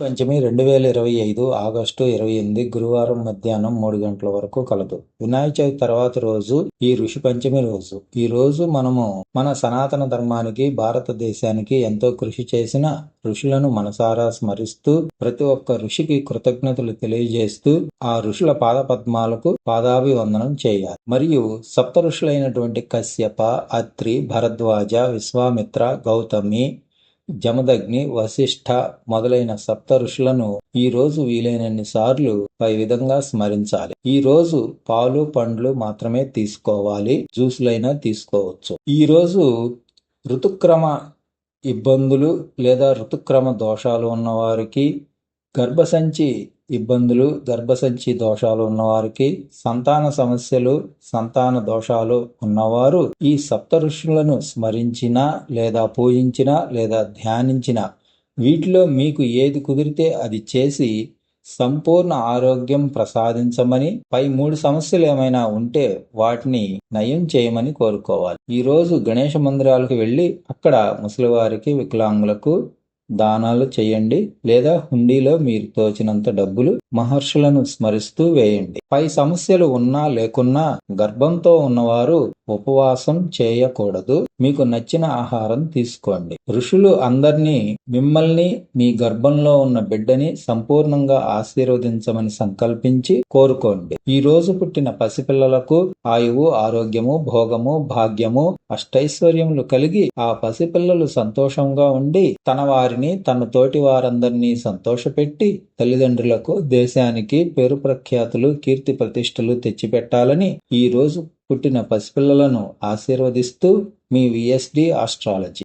పంచమి రెండు వేల ఇరవై ఐదు ఆగస్టు ఇరవై ఎనిమిది గురువారం మధ్యాహ్నం మూడు గంటల వరకు కలదు. వినాయక చవితి తర్వాత రోజు ఈ ఋషి పంచమి రోజు. ఈ రోజు మనము మన సనాతన ధర్మానికి భారతదేశానికి ఎంతో కృషి చేసిన ఋషులను మనసారా స్మరిస్తూ ప్రతి ఒక్క ఋషికి కృతజ్ఞతలు తెలియజేస్తూ ఆ ఋషుల పాద పద్మాలకు పాదాభివందనం చేయాలి. మరియు సప్త ఋషులైనటువంటి కశ్యప అత్రి భరద్వాజ విశ్వామిత్ర గౌతమి జమదగ్ని వశిష్ఠ మొదలైన సప్త ఋషులను ఈ రోజు వీలైనన్ని సార్లు పై విధంగా స్మరించాలి. ఈ రోజు పాలు పండ్లు మాత్రమే తీసుకోవాలి. జ్యూసులైనా తీసుకోవచ్చు. ఈ రోజు ఋతుక్రమ ఇబ్బందులు లేదా ఋతుక్రమ దోషాలు ఉన్నవారికి గర్భసంచి ఇబ్బందులు గర్భసంచి దోషాలు ఉన్నవారికి సంతాన సమస్యలు సంతాన దోషాలు ఉన్నవారు ఈ సప్త ఋషులను స్మరించినా లేదా పూజించినా లేదా ధ్యానించినా వీటిలో మీకు ఏది కుదిరితే అది చేసి సంపూర్ణ ఆరోగ్యం ప్రసాదించమని పై మూడు సమస్యలు ఏమైనా ఉంటే వాటిని నయం చేయమని కోరుకోవాలి. ఈరోజు గణేష మందిరాలకు వెళ్ళి అక్కడ ముసలివారికి వికలాంగులకు దానాలు చేయండి లేదా హుండీలో మీరు తోచినంత డబ్బులు మహర్షులను స్మరిస్తూ వేయండి. పై సమస్యలు ఉన్నా లేకున్నా గర్భంతో ఉన్నవారు ఉపవాసం చేయకూడదు. మీకు నచ్చిన ఆహారం తీసుకోండి. ఋషులు అందరినీ మిమ్మల్ని మీ గర్భంలో ఉన్న బిడ్డని సంపూర్ణంగా ఆశీర్వదించమని సంకల్పించి కోరుకోండి. ఈ రోజు పుట్టిన పసిపిల్లలకు ఆయువు ఆరోగ్యము భోగము భాగ్యము అష్టైశ్వర్యములు కలిగి ఆ పసిపిల్లలు సంతోషంగా ఉండి తన వారిని తన తోటి వారందరినీ సంతోషపెట్టి తల్లిదండ్రులకు దేశానికి పేరు ప్రఖ్యాతులు కీర్తి ప్రతిష్టలు తెచ్చిపెట్టాలని ఈ రోజు పుట్టిన పసిపిల్లలను ఆశీర్వదిస్తూ మీ విఎస్డి ఆస్ట్రాలజీ.